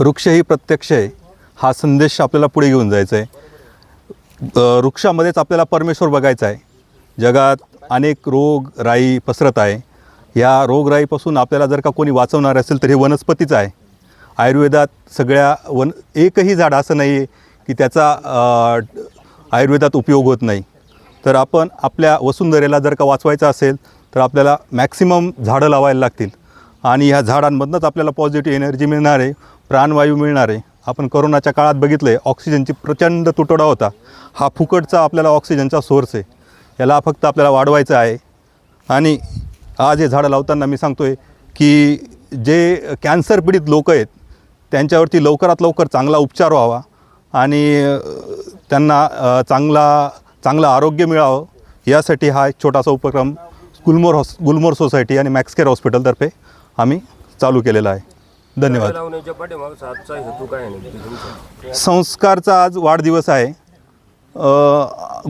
वृक्ष ही प्रत्यक्ष आहे. हा संदेश आपल्याला पुढे घेऊन जायचा आहे वृक्षामध्येच आपल्याला परमेश्वर बघायचा आहे. जगात अनेक रोग राई पसरत आहे. या रोगराईपासून आपल्याला जर का कोणी वाचवणार असेल तर हे वनस्पतीच आहे. आयुर्वेदात सगळ्या वन एकही झाड असं नाही आहे की त्याचा आयुर्वेदात उपयोग होत नाही. तर आपण आपल्या वसुंधरेला जर का वाचवायचं असेल तर आपल्याला मॅक्सिमम झाडं लावायला लागतील. आणि ह्या झाडांमधनंच आपल्याला पॉझिटिव्ह एनर्जी मिळणार आहे प्राणवायू मिळणार. आहे आपण कोरोनाच्या काळात बघितलं आहे ऑक्सिजनची प्रचंड तुटवडा होता. हा फुकटचा आपल्याला ऑक्सिजनचा सोर्स आहे. याला फक्त आपल्याला वाढवायचं आहे. आणि आज हे झाडं लावताना मी सांगतो आहे की जे कॅन्सर पीडित लोक आहेत त्यांच्यावरती लवकरात लवकर चांगला उपचार व्हावा. आणि त्यांना चांगला चांगलं आरोग्य मिळावं. यासाठी हा एक छोटासा उपक्रम गुलमोर हॉस गुलमोर सोसायटी आणि मॅक्सकेअर हॉस्पिटलतर्फे आम्ही चालू केलेला आहे. धन्यवाद. संस्कारचा आज वाढदिवस आहे.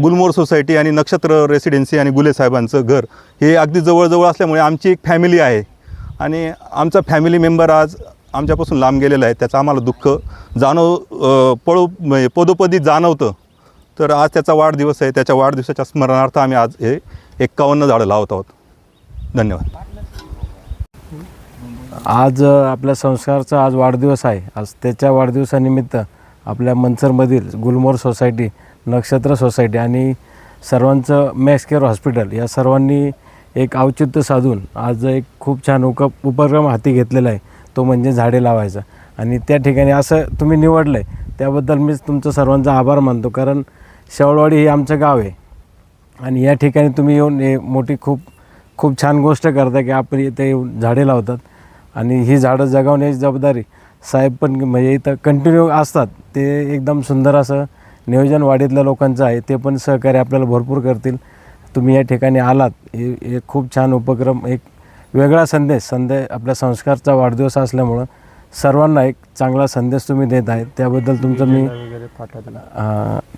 गुलमोर सोसायटी आणि नक्षत्र रेसिडेन्सी आणि गुले साहेबांचं घर हे अगदी जवळजवळ असल्यामुळे आमची एक फॅमिली आहे. आणि आमचा फॅमिली मेंबर आज आमच्यापासून लांब गेलेला आहे. त्याचं आम्हाला दुःख जाणव पळो म्हणजे पदोपदी जाणवतं. तर आज त्याचा वाढदिवस आहे. त्याच्या वाढदिवसाच्या स्मरणार्थ आम्ही आज हे एक्कावन्न झाडं लावत आहोत. धन्यवाद. आज आपल्या संस्कारचा आज वाढदिवस आहे. आज त्याच्या वाढदिवसानिमित्त आपल्या मंचरमधील गुलमोर सोसायटी नक्षत्र सोसायटी आणि सर्वांचं मॅक्स केअर हॉस्पिटल या सर्वांनी एक औचित्य साधून आज एक खूप छान उक उपक्रम हाती घेतलेला आहे. तो म्हणजे झाडे लावायचा. आणि त्या ठिकाणी असं तुम्ही निवडलं आहे त्याबद्दल मीच तुमचं सर्वांचा आभार मानतो. कारण शेवळवाडी हे आमचं गाव आहे. आणि या ठिकाणी तुम्ही येऊन हे मोठी खूप खूप छान गोष्ट करता की आपण इथे येऊन झाडे लावतात. आणि ही झाडं जगवण्याची जबाबदारी साहेब पण म्हणजे इथं कंटिन्यू असतात. ते एकदम सुंदर असं नियोजन वाडीतल्या लोकांचं आहे. ते पण सहकार्य आपल्याला भरपूर करतील. तुम्ही या ठिकाणी आलात. हे हे खूप छान उपक्रम एक वेगळा संदेश संदेश आपल्या संस्कारचा वाढदिवस असल्यामुळं सर्वांना एक चांगला संदेश तुम्ही देत आहे. त्याबद्दल तुमचं मी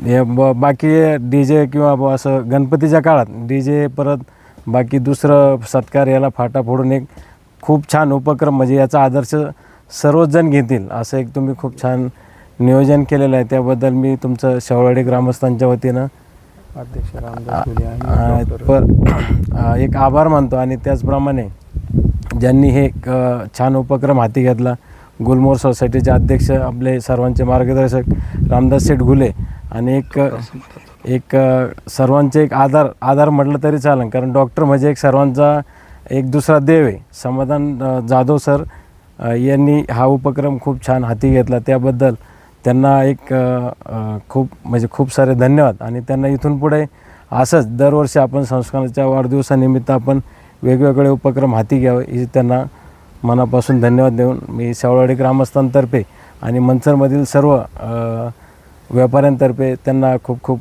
हे ब बाकी डी जे किंवा असं गणपतीच्या काळात डी जे परत बाकी दुसरं सत्कार याला फाटा फोडून एक खूप छान उपक्रम म्हणजे याचा आदर्श सर्वच जण घेतील असं एक तुम्ही खूप छान नियोजन केलेलं आहे. त्याबद्दल मी तुमचं शेवळवाडी ग्रामस्थांच्या वतीनं पर एक आभार मानतो. आणि त्याचप्रमाणे ज्यांनी हे एक, छान उपक्रम हाती घेतला गुलमोर सोसायटीचे अध्यक्ष आपले सर्वांचे मार्गदर्शक रामदास शेठ घुले आणि एक एक सर्वांचे एक आधार आधार म्हटलं तरी चालेल. कारण डॉक्टर म्हणजे एक सर्वांचा एक दुसरा देव आहे. समाधान जाधव सर यांनी हा उपक्रम खूप छान हाती घेतला. त्याबद्दल त्यांना एक खूप म्हणजे खूप सारे धन्यवाद. आणि त्यांना इथून पुढे असंच दरवर्षी आपण संस्काराच्या वाढदिवसानिमित्त आपण वेगवेगळे उपक्रम हाती घ्यावे ही त्यांना मनापासून धन्यवाद देऊन मी शेवळवाडी ग्रामस्थांतर्फे आणि मंचरमधील सर्व व्यापाऱ्यांतर्फे त्यांना खूप खूप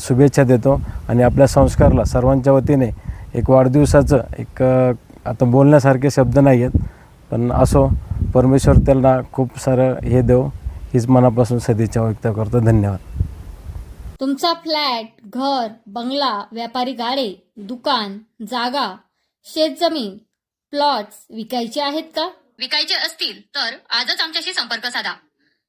शुभेच्छा देतो. आणि आपल्या संस्कारला सर्वांच्या वतीने एक वाढदिवसाचं एक आता बोलण्यासारखे शब्द नाही आहेत पण असो परमेश्वर त्यांना खूप सारं हे देव हीच मनापासून सदिच्छा व्यक्त करतो. धन्यवाद. तुमचा फ्लॅट घर बंगला व्यापारी गाडे दुकान जागा शेतजमीन प्लॉट्स विकायचे आहेत का? विकायचे असतील तर आजच आमच्याशी संपर्क साधा.